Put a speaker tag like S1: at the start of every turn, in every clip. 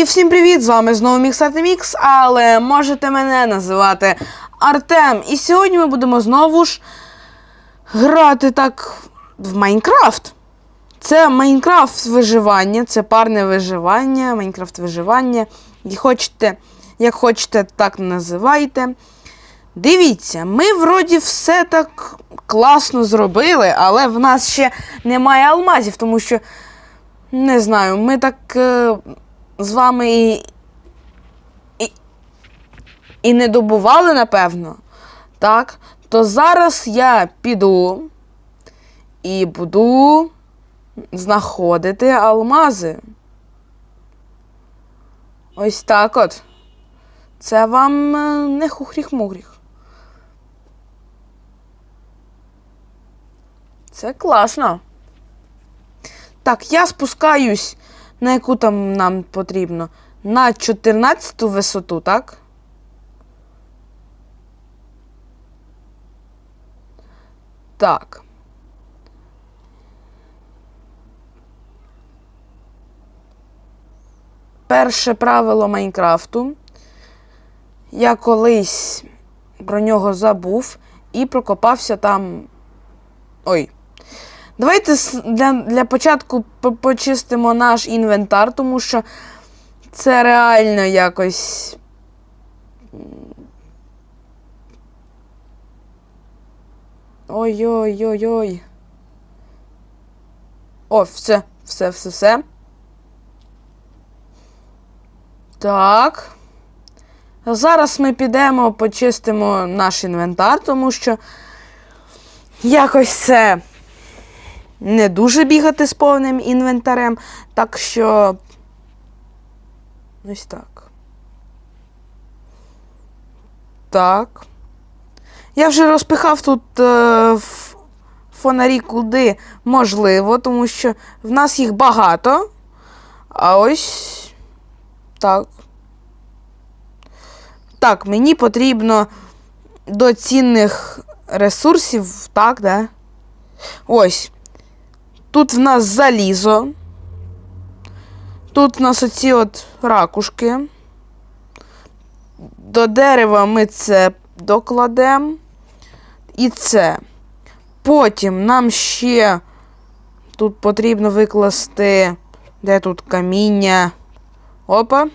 S1: І всім привіт! З вами знову Міксати Мікс, але можете мене називати Артем. І сьогодні ми будемо знову ж грати так в Майнкрафт. Це Майнкрафт виживання, це парне виживання, Майнкрафт виживання. І хочете, як хочете, так називайте. Дивіться, ми вроді все так класно зробили, але в нас ще немає алмазів, тому що, не знаю, ми так е, з вами і, і, і не добували, напевно. Так, то зараз я піду і буду знаходити алмази. Ось так от. Це вам е, не хухріх-мугріх. Це класно. Так, я спускаюсь, на яку там нам потрібно? На 14 висоту, так? Так. Перше правило Майнкрафту. Я колись про нього забув і прокопався там. Ой. Давайте для, для початку почистимо наш інвентар, тому що це реально якось. Ой-ой-ой-ой. О, все, все, все, все. Так. Зараз ми підемо почистимо наш інвентар, тому що якось це не дуже бігати з повним інвентарем. Так що. Ось так. Так. Я вже розпихав тут е, фонарі куди можливо, тому що в нас їх багато. А ось так. Так, мені потрібно до цінних ресурсів, так, да? Ось. Тут в нас залізо. Тут в нас оці от ракушки. До дерева ми це докладемо. І це. Потім нам ще тут потрібно викласти. Де тут каміння? Опа.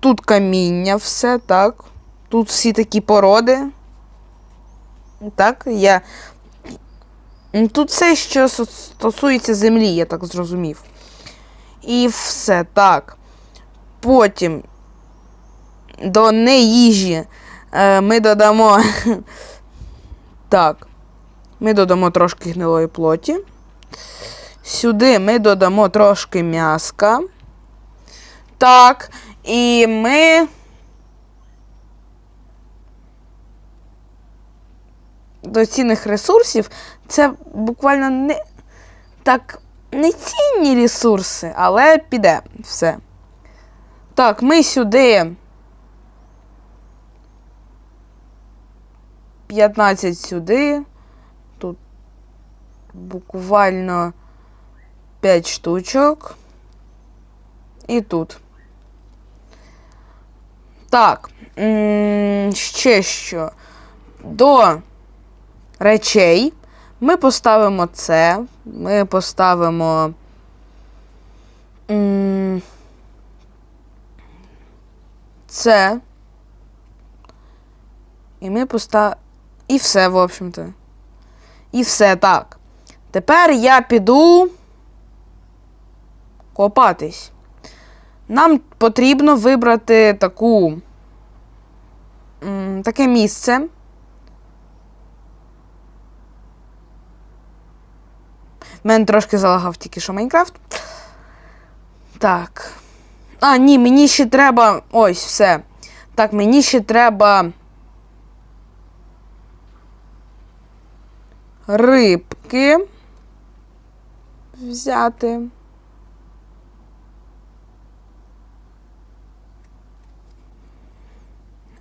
S1: Тут каміння все, так. Тут всі такі породи. Так, я. Ну, Тут все, що стосується землі, я так зрозумів. І все так. Потім до неїжі е, ми додамо. Так. Ми додамо трошки гнилої плоті. Сюди ми додамо трошки м'яска. Так. І ми. До цінних ресурсів це буквально не так не цінні ресурси, але піде все. Так, ми сюди 15 сюди. Тут буквально 5 штучок. І тут. Так. Ще що. До речей ми поставимо це. Ми поставимо. Це. І ми поставимо. І все, в общем-то. І все так. Тепер я піду копатись. Нам потрібно вибрати таку. таке місце. Мене трошки залагав тільки що Майнкрафт. Так. А, ні, мені ще треба. Ось, все. Так, мені ще треба. Рибки. Взяти.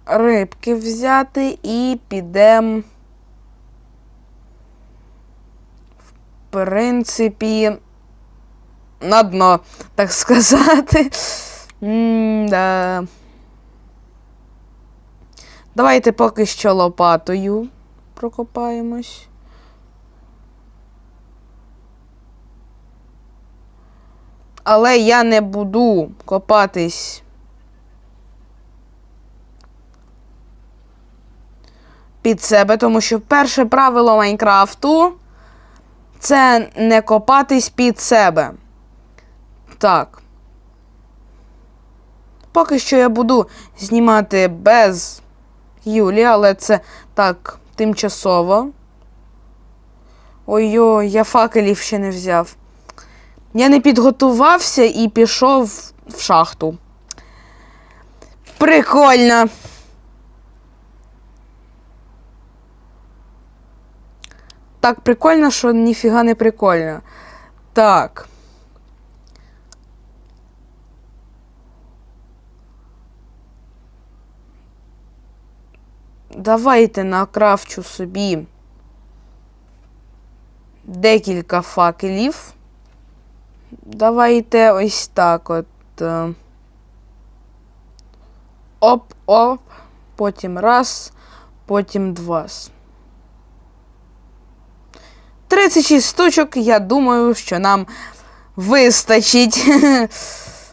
S1: Рибки взяти і підемо. Принципі, на дно, так сказати. М-да. Давайте поки що лопатою прокопаємось. Але я не буду копатись. Під себе, тому що перше правило Майнкрафту це не копатись під себе. Так. Поки що я буду знімати без Юлі, але це так тимчасово. Ой-ой, я факелів ще не взяв. Я не підготувався і пішов в шахту. Прикольно. Так прикольно, що ніфіга не прикольно. Так. Давайте накрафчу собі декілька факелів. Давайте ось так от. е, Оп-оп. Потім раз, потім два. 36 штучок, я думаю, що нам вистачить.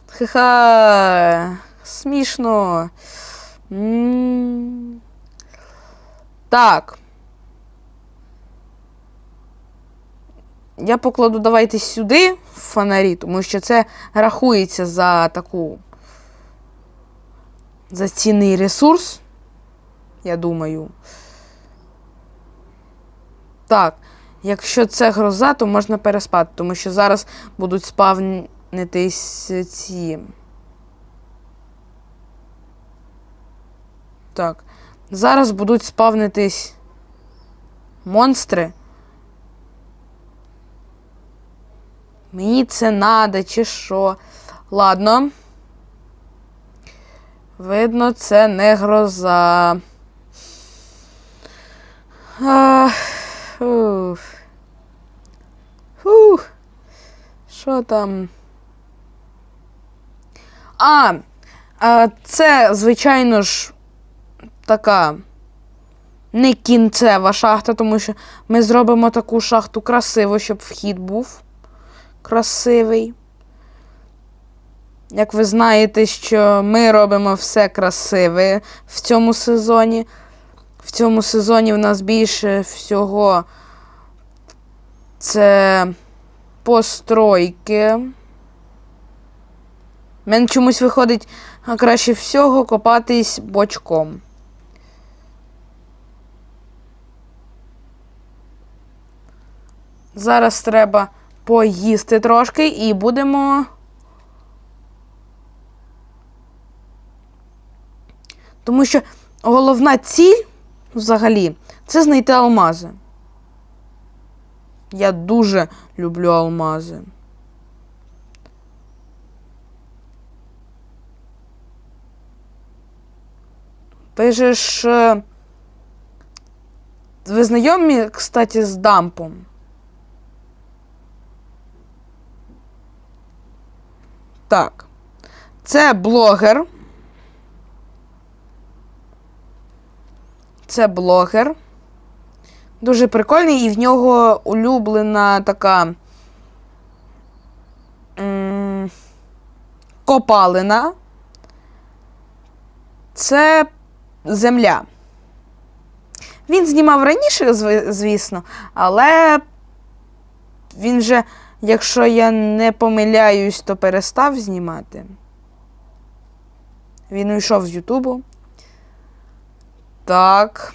S1: Ха-ха. Смішно. Так. Я покладу давайте сюди фонарі, тому що це рахується за таку. За цінний ресурс. Я думаю. Так. Якщо це гроза, то можна переспати, тому що зараз будуть спавнитись ці. Так. Зараз будуть спавнитись монстри. Мені це надо, чи що. Ладно. Видно, це не гроза. Ах, ух. Фух. Що там? А, це, звичайно ж, така не кінцева шахта, тому що ми зробимо таку шахту красиво, щоб вхід був красивий. Як ви знаєте, що ми робимо все красиве в цьому сезоні. В цьому сезоні в нас більше всього це постройки. Мен чомусь виходить краще всього копатись бочком. Зараз треба поїсти трошки і будемо. Тому що головна ціль взагалі це знайти алмази. Я дуже люблю алмази. Ви же ж. е, Ви знайомі, кстати, з дампом? Так. Це блогер. Це блогер. Дуже прикольний, і в нього улюблена така копалина. Це земля. Він знімав раніше, звісно, але він же, якщо я не помиляюсь, то перестав знімати. Він уйшов з Ютубу. Так.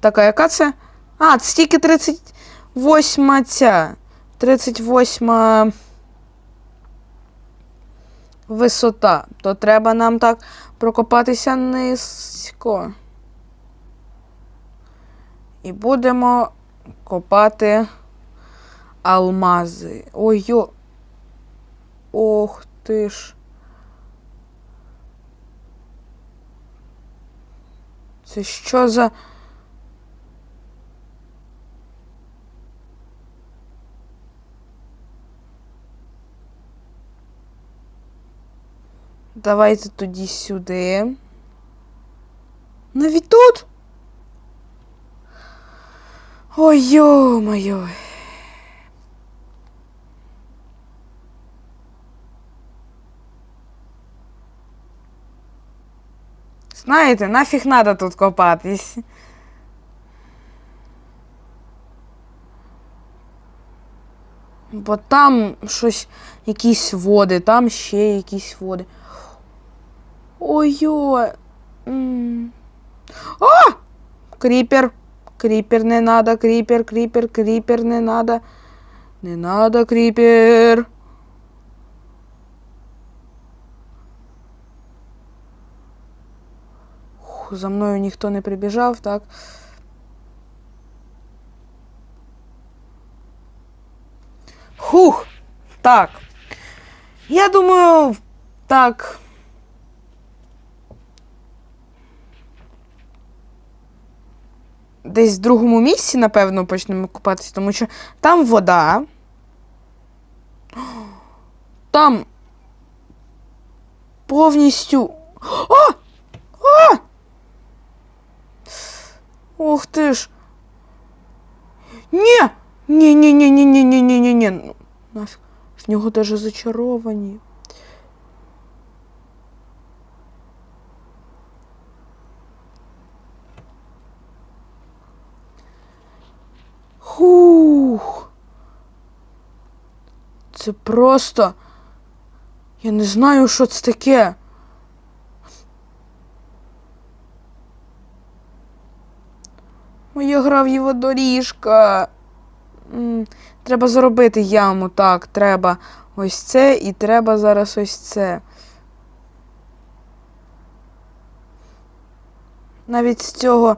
S1: Так, а яка це? А, це тільки 38 ця. 38 висота. То треба нам так прокопатися низько. І будемо копати алмази. Ой, йо. Ох ти ж. Це що за. Давайте тоді сюди. Навіть тут. Ой, йо-моє. Знаєте, нафіг надо тут копатись. Бо там щось, якісь води, там ще якісь води. Ой-ой. А! Кріпер. Кріпер не надо, кріпер, кріпер, кріпер не надо. Не надо, кріпер. За мною ніхто не прибіжав, так? Хух. Так. Я думаю, так. Десь в другому місці, напевно, почнемо купатися, тому що там вода. Там повністю. О! О! Ух ти ж. Ні! Ні, ні, ні, ні, ні, ні, ні, ні, ні. Ну, нафіг. З нього даже зачаровані. Хух. Це просто. Я не знаю, що це таке. Моя грав'єва доріжка. Треба зробити яму, так, треба ось це і треба зараз ось це. Навіть з цього.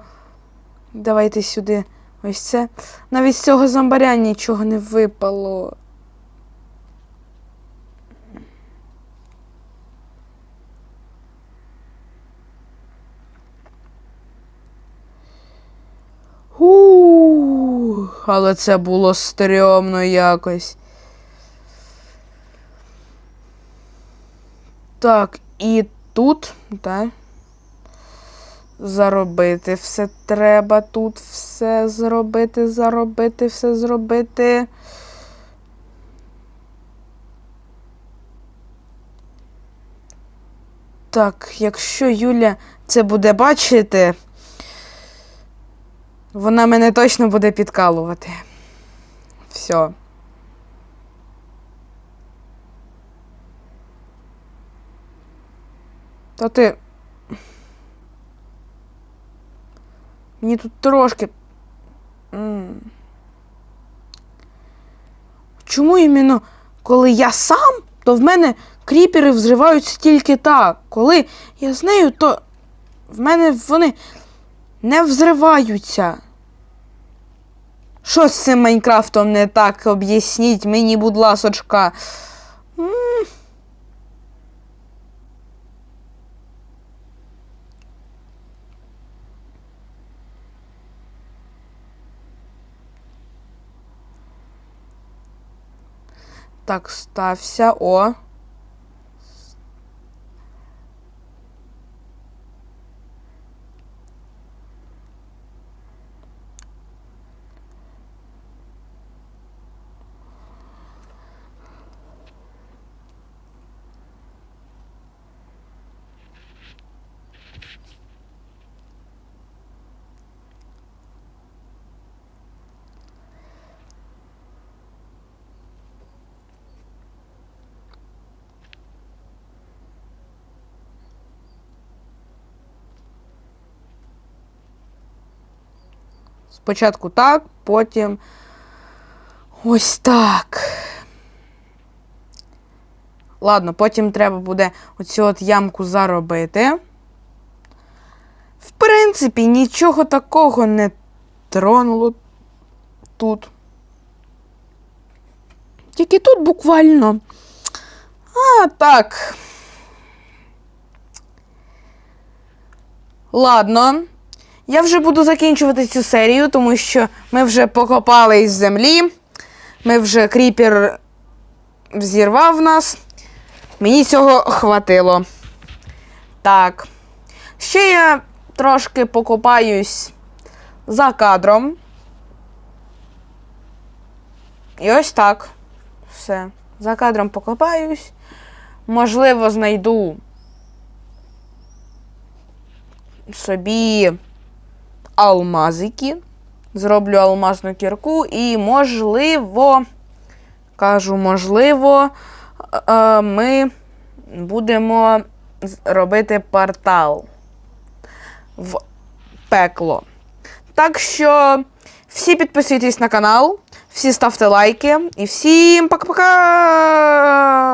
S1: Давайте сюди ось це. Навіть з цього зомбаря нічого не випало. Ух, але це було стрьомно якось. Так, і тут, так. Заробити все треба тут все зробити, заробити, все зробити. Так, якщо Юля це буде бачити, вона мене точно буде підкалувати. Все. Та ти. Мені тут трошки. Чому іменно коли я сам, то в мене кріпери взриваються тільки так. Коли я з нею, то в мене вони не взриваються. Що з цим Майнкрафтом не так? Об'ясніть мені, будь ласочка. М. Так, стався. О. Спочатку так, потім ось так. Ладно, потім треба буде оцю от ямку заробити. В принципі, нічого такого не тронуло тут. Тільки тут буквально. А, так. Ладно. Я вже буду закінчувати цю серію, тому що ми вже покопали із землі. Ми вже кріпер взірвав нас. Мені цього хватило. Так. Ще я трошки покопаюсь за кадром. І ось так. Все. За кадром покопаюсь. Можливо, знайду собі алмазики. Зроблю алмазну кірку і, можливо, кажу, можливо, е, ми будемо робити портал в пекло. Так що всі підписуйтесь на канал, всі ставте лайки і всім пока-пока!